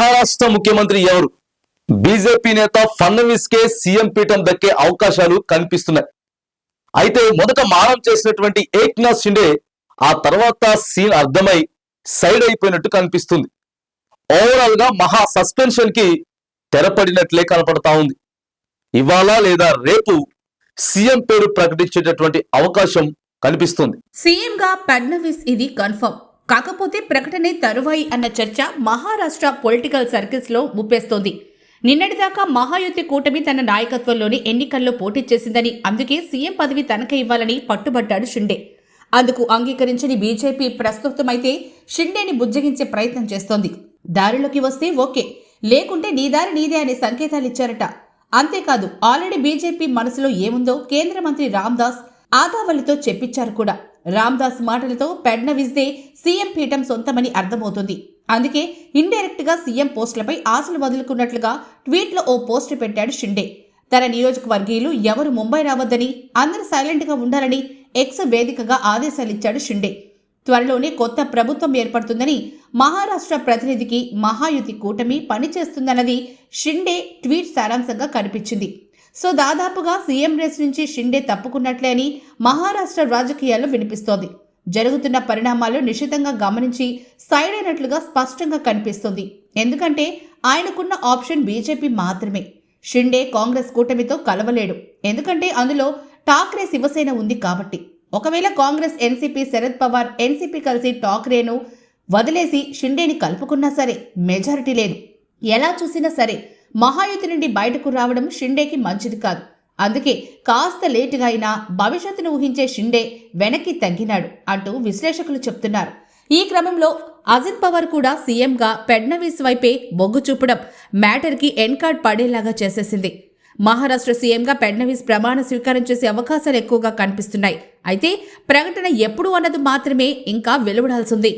మహారాష్ట్ర ముఖ్యమంత్రి ఎవరు? బీజేపీ నేత ఫడ్నవీస్ కే సీఎం పీఠం దక్కే అవకాశాలు కనిపిస్తున్నాయి. అయితే మొదట మారం చేసినటువంటి ఏక్నాథ్ షిండే ఆ తర్వాత సీన్ అర్థమై సైడ్ అయిపోయినట్టు కనిపిస్తుంది. ఓవరాల్గా మహా సస్పెన్షన్కి తెరపడినట్లే కనపడతా ఉంది. ఇవాళ లేదా రేపు సీఎం పేరు ప్రకటించేటటువంటి అవకాశం కనిపిస్తుంది. సీఎంగా ఫడ్నవీస్ ఇది కన్ఫర్మ్. కాకపోతే ప్రకటనే తరువాయి అన్న చర్చ మహారాష్ట్ర పొలిటికల్ సర్కిల్స్లో ముప్పేస్తోంది. నిన్నటిదాకా మహాయుతి కూటమి తన నాయకత్వంలోని ఎన్నికల్లో పోటీ చేసిందని అందుకే సీఎం పదవి తనకే ఇవ్వాలని పట్టుబట్టాడు షిండే. అందుకు అంగీకరించని బీజేపీ ప్రస్తుతమైతే షిండేని బుజ్జగించే ప్రయత్నం చేస్తోంది. దారిలోకి వస్తే ఓకే లేకుంటే నీ దారి నీదే అనే సంకేతాలిచ్చారట అంతేకాదు ఆల్రెడీ బీజేపీ మనసులో ఏముందో కేంద్ర మంత్రి రామ్దాస్ ఆదావలితో చెప్పించారు కూడా. రామ్దాస్ మాటలతో ఫడ్నవీస్దే సీఎం పీఠం సొంతమని అర్థమవుతుంది. అందుకే ఇండైరెక్ట్గా సీఎం పోస్టులపై ఆశలు వదులుకున్నట్లుగా ట్వీట్లో ఓ పోస్టు పెట్టాడు షిండే. తన నియోజకవర్గీయులు ఎవరు ముంబై రావద్దని అందరూ సైలెంట్గా ఉండాలని ఎక్స్ వేదికగా ఆదేశాలిచ్చాడు షిండే. త్వరలోనే కొత్త ప్రభుత్వం ఏర్పడుతుందని మహారాష్ట్ర ప్రతినిధికి మహాయుతి కూటమి పనిచేస్తుందన్నది షిండే ట్వీట్ సారాంశంగా కనిపించింది. సో దాదాపుగా సీఎం రేస్ నుంచి షిండే తప్పుకున్నట్లే అని మహారాష్ట్ర రాజకీయాల్లో వినిపిస్తోంది. జరుగుతున్న పరిణామాలు నిశితంగా గమనించి సైడ్ అయినట్లుగా స్పష్టంగా కనిపిస్తుంది. ఎందుకంటే ఆయనకున్న ఆప్షన్ బీజేపీ మాత్రమే. షిండే కాంగ్రెస్ కూటమితో కలవలేడు. ఎందుకంటే అందులో ఠాక్రే శివసేన ఉంది కాబట్టి. ఒకవేళ కాంగ్రెస్ ఎన్సీపీ శరద్ పవార్ ఎన్సీపీ కలిసి ఠాక్రేను వదిలేసి షిండేని కలుపుకున్నా సరే మెజారిటీ లేదు. ఎలా చూసినా సరే మహాయుతి నుండి బయటకు రావడం షిండేకి మంచిది కాదు. అందుకే కాస్త లేటుగా అయినా భవిష్యత్తును ఊహించే షిండే వెనక్కి తగ్గినాడు అంటూ విశ్లేషకులు చెప్తున్నారు. ఈ క్రమంలో అజిత్ పవార్ కూడా సీఎంగా ఫడ్నవీస్ వైపే మొగ్గు చూపడం మ్యాటర్కి ఎన్కార్డ్ పడేలాగా చేసేసింది. మహారాష్ట్ర సీఎంగా ఫడ్నవీస్ ప్రమాణ స్వీకారం చేసే అవకాశాలు ఎక్కువగా కనిపిస్తున్నాయి. అయితే ప్రకటన ఎప్పుడు అన్నది మాత్రమే ఇంకా వెలువడాల్సింది.